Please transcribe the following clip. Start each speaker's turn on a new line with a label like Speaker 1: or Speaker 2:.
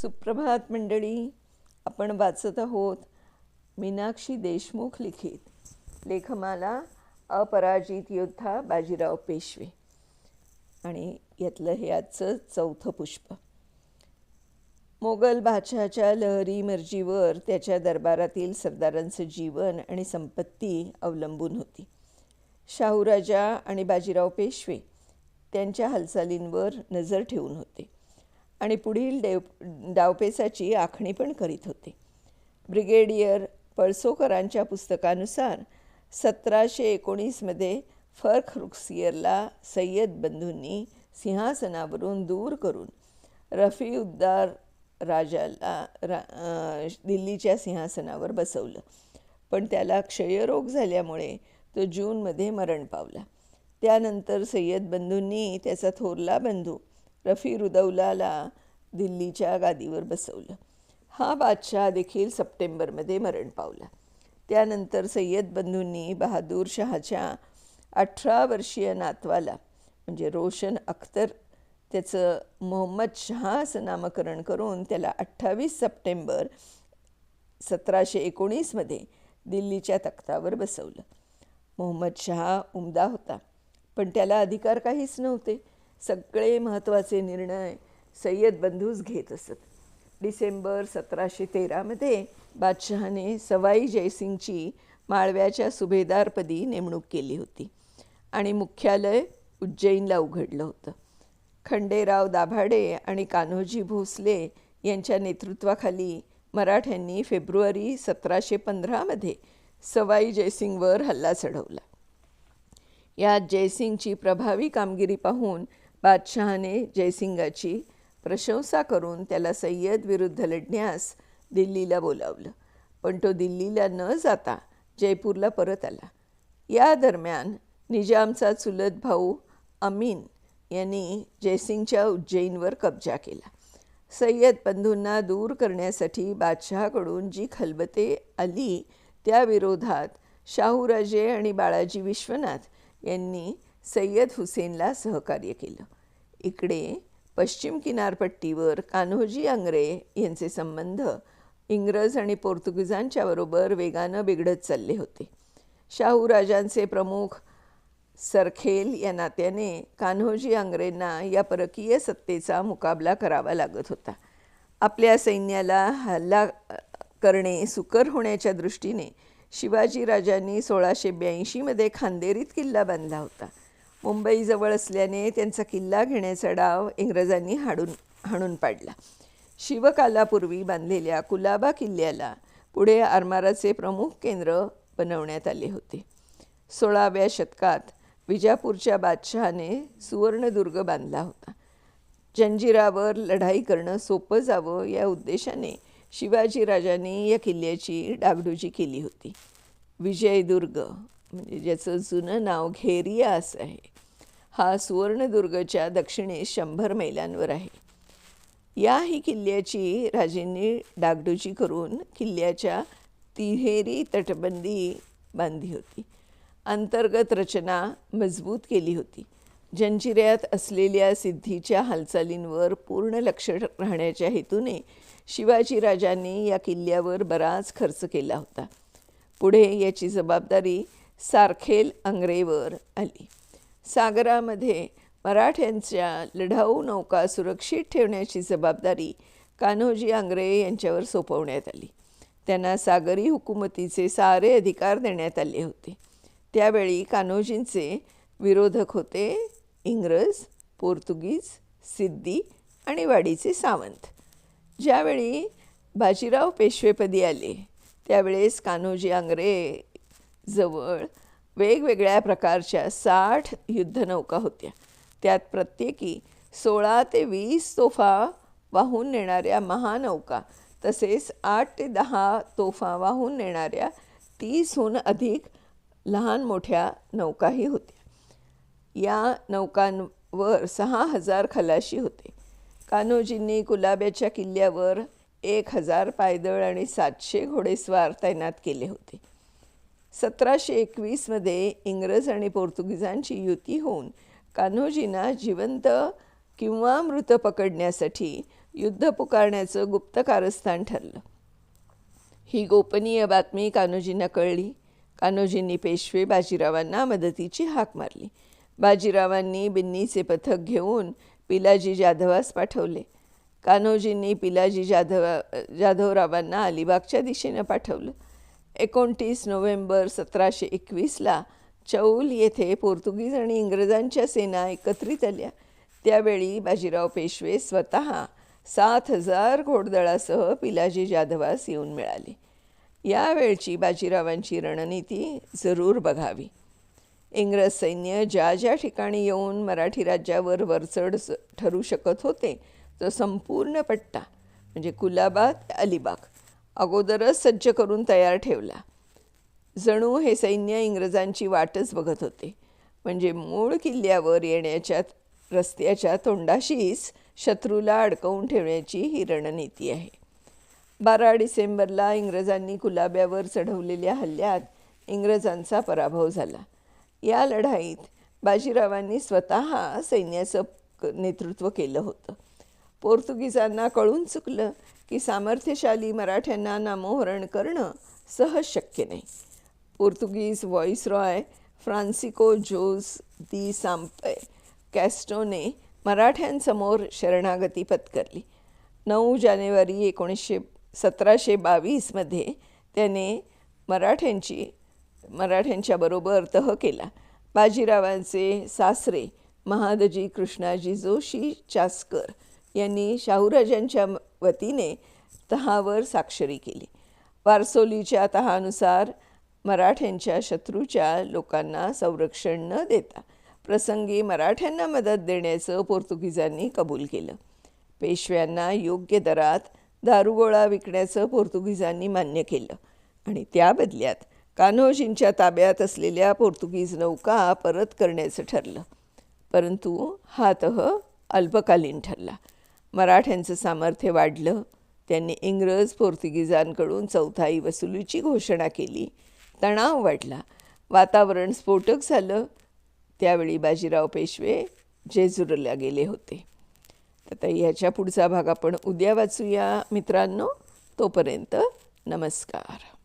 Speaker 1: सुप्रभात मंडळी आपण वाचत आहोत मीनाक्षी देशमुख लिखित लेखमाला अपराजित योद्धा बाजीराव पेशवे. आणि यातलं हे आजचं चौथं पुष्प. मोगल बादशहाच्या लहरी मर्जीवर त्याच्या दरबारातील सरदारांचं जीवन आणि संपत्ती अवलंबून होती. शाहूराजा आणि बाजीराव पेशवे त्यांच्या हालचालींवर नजर ठेवून होते. आणि पुढील देव डावपेचाची आखणी पण करीत होते. ब्रिगेडियर पळसोकरांच्या पुस्तकानुसार सतराशे एकोणीसमध्ये फर्ख रुक्सियरला सय्यद बंधूंनी सिंहासनावरून दूर करून रफीउद्दार राजाला रा दिल्लीच्या सिंहासनावर बसवलं. पण त्याला क्षयरोग झाल्यामुळे तो जूनमध्ये मरण पावला. त्यानंतर सय्यद बंधूंनी त्याचा थोरला बंधू रफी रुदौलाला दिल्लीच्या गादीवर बसवलं. हा बादशाह देखील सप्टेंबरमध्ये मरण पावला. त्यानंतर सय्यद बंधूंनी बहादूर शहाच्या अठरा वर्षीय नातवाला म्हणजे रोशन अख्तर त्याचं मोहम्मद शहा असं नामकरण करून त्याला अठ्ठावीस सप्टेंबर सतराशे एकोणीसमध्ये दिल्लीच्या तख्तावर बसवलं. मोहम्मद शहा उमदा होता पण त्याला अधिकार काहीच नव्हते. सगळे महत्त्वाचे निर्णय सय्यद बंधूच घेत असत. डिसेंबर सतराशे तेरामध्ये बादशहाने सवाई जयसिंगची माळव्याच्या सुभेदारपदी नेमणूक केली होती आणि मुख्यालय उज्जैनला उघडलं होतं. खंडेराव दाभाडे आणि कान्होजी भोसले यांच्या नेतृत्वाखाली मराठ्यांनी फेब्रुवारी सतराशे पंधरामध्ये सवाई जयसिंगवर हल्ला चढवला. यात जयसिंगची प्रभावी कामगिरी पाहून बादशहाने जयसिंगाची प्रशंसा करून त्याला सय्यद विरुद्ध लढण्यास दिल्लीला बोलावलं. पण तो दिल्लीला न जाता जयपूरला परत आला. या दरम्यान निजामचा चुलत भाऊ अमीन यांनी जयसिंगच्या उज्जैनवर कब्जा केला. सय्यद बंधूंना दूर करण्यासाठी बादशहाकडून जी खलबते आली त्या विरोधात शाहूराजे आणि बाळाजी विश्वनाथ यांनी सय्यद हुसेनला सहकार्य केलं. इकडे पश्चिम किनारपट्टीवर कान्होजी आंग्रे यांचे संबंध इंग्रज आणि पोर्तुगीजांच्या बरोबर वेगानं बिघडत चालले होते. शाहूराजांचे प्रमुख सरखेल या नात्याने कान्होजी आंग्रेंना या परकीय सत्तेचा मुकाबला करावा लागत होता. आपल्या सैन्याला हल्ला करणे सुकर होण्याच्या दृष्टीने शिवाजीराजांनी सोळाशे ब्याऐंशीमध्ये खांदेरीत किल्ला बांधला होता. मुंबईजवळ असल्याने त्यांचा किल्ला घेण्याचा डाव इंग्रजांनी हाडून हाणून पाडला. शिवकालापूर्वी बांधलेल्या कुलाबा किल्ल्याला पुढे आरमाराचे प्रमुख केंद्र बनवण्यात आले होते. सोळाव्या शतकात विजापूरच्या बादशहाने सुवर्णदुर्ग बांधला होता. जंजिरावर लढाई करणं सोपं जावं या उद्देशाने शिवाजीराजांनी या किल्ल्याची डागडुजी केली होती. विजयदुर्ग म्हणजे ज्याचं जुनं नाव घेरिया असं आहे हा सुवर्णदुर्गच्या दक्षिणेस शंभर मैलांवर आहे. याही किल्ल्याची राजेंनी डागडुजी करून किल्ल्याच्या तिहेरी तटबंदी बांधली होती. अंतर्गत रचना मजबूत केली होती. जंजिऱ्यात असलेल्या सिद्धीच्या हालचालींवर पूर्ण लक्ष राहण्याच्या हेतूने शिवाजीराजांनी या किल्ल्यावर बराच खर्च केला होता. पुढे याची जबाबदारी सारखेल आंग्रेवर आली. सागरामध्ये मराठ्यांच्या लढाऊ नौका सुरक्षित ठेवण्याची जबाबदारी कान्होजी आंग्रे यांच्यावर सोपवण्यात आली. त्यांना सागरी हुकुमतीचे सारे अधिकार देण्यात आले होते. त्यावेळी कान्होजींचे विरोधक होते इंग्रज पोर्तुगीज सिद्धी आणि वाडीचे सावंत. ज्यावेळी बाजीराव पेशवेपदी आले त्यावेळेस कान्होजी आंग्रे जवळ वेगवेगळ्या प्रकारच्या साठ युद्धनौका होत्या. त्यात प्रत्येकी सोळा ते वीस तोफा वाहून नेणाऱ्या महानौका तसेच आठ ते दहा तोफा वाहून नेणाऱ्या तीसहून अधिक लहान मोठ्या नौकाही होत्या. या नौकांवर सहा हजार खलाशी होते. कान्होजींनी कुलाब्याच्या किल्ल्यावर एक हजार पायदळ आणि सातशे घोडेस्वार तैनात केले होते. सतराशे एकवीसमध्ये इंग्रज आणि पोर्तुगीजांची युती होऊन कान्होजींना जिवंत किंवा मृत पकडण्यासाठी युद्ध पुकारण्याचं गुप्त कारस्थान ठरलं. ही गोपनीय बातमी कान्होजींना कळली. कान्होजींनी पेशवे बाजीरावांना मदतीची हाक मारली. बाजीरावांनी बिन्नीचे पथक घेऊन पिलाजी जाधवास पाठवले. कान्होजींनी पिलाजी जाधव जाधवरावांना अलिबागच्या दिशेनं पाठवलं. एकोणतीस नोव्हेंबर सतराशे एकवीसला चौल येथे पोर्तुगीज आणि इंग्रजांच्या सेना एकत्रित आल्या. त्यावेळी बाजीराव पेशवे स्वतः सात हजार घोडदळासह पिलाजी जाधवास येऊन मिळाले. यावेळची बाजीरावांची रणनीती जरूर बघावी. इंग्रज सैन्य ज्या ज्या ठिकाणी येऊन मराठी राज्यावर वरचढ स- ठरू शकत होते तो संपूर्ण पट्टा म्हणजे कुलाबा ते अलिबाग अगोदरच सज्ज करून तयार ठेवला. जणू हे सैन्य इंग्रजांची वाटच बघत होते. म्हणजे मूळ किल्ल्यावर येण्याच्या रस्त्याच्या तोंडाशीच शत्रूला अडकवून ठेवण्याची ही रणनीती आहे. बारा डिसेंबरला इंग्रजांनी कुलाब्यावर चढवलेल्या हल्ल्यात इंग्रजांचा पराभव झाला. या लढाईत बाजीरावांनी स्वतः सैन्याचं नेतृत्व केलं होतं. पोर्तुगीजांना कळून चुकलं की सामर्थ्यशाली मराठ्यांना नामोहरण करणं सहज शक्य नाही. पोर्तुगीज व्हॉइसरॉय फ्रान्सिको जोस दी सांपय कॅस्टोने मराठ्यांसमोर शरणागती पत्करली. नऊ जानेवारी एकोणीसशे सतराशे बावीसमध्ये त्याने मराठ्यांची मराठ्यांच्या बरोबर तह केला. बाजीरावांचे सासरे महादजी कृष्णाजी जोशी चासकर यांनी शाहूराजांच्या वतीने तहावर स्वाक्षरी केली. वारसोलीच्या तहानुसार मराठ्यांच्या शत्रूच्या लोकांना संरक्षण न देता प्रसंगी मराठ्यांना मदत देण्याचं पोर्तुगीजांनी कबूल केलं. पेशव्यांना योग्य दरात दारुगोळा विकण्याचं पोर्तुगीजांनी मान्य केलं आणि त्या बदल्यात कान्होजींच्या ताब्यात असलेल्या पोर्तुगीज नौका परत करण्याचं ठरलं. परंतु हा तह अल्पकालीन ठरला. मराठ्यांचं सामर्थ्य वाढलं. त्यांनी इंग्रज पोर्तुगीजांकडून चौथाई वसुलीची घोषणा केली. तणाव वाढला. वातावरण स्फोटक झालं. त्यावेळी बाजीराव पेशवे जेजुरला गेले होते. आता ह्याच्या पुढचा भाग आपण उद्या वाचूया. मित्रांनो तोपर्यंत नमस्कार.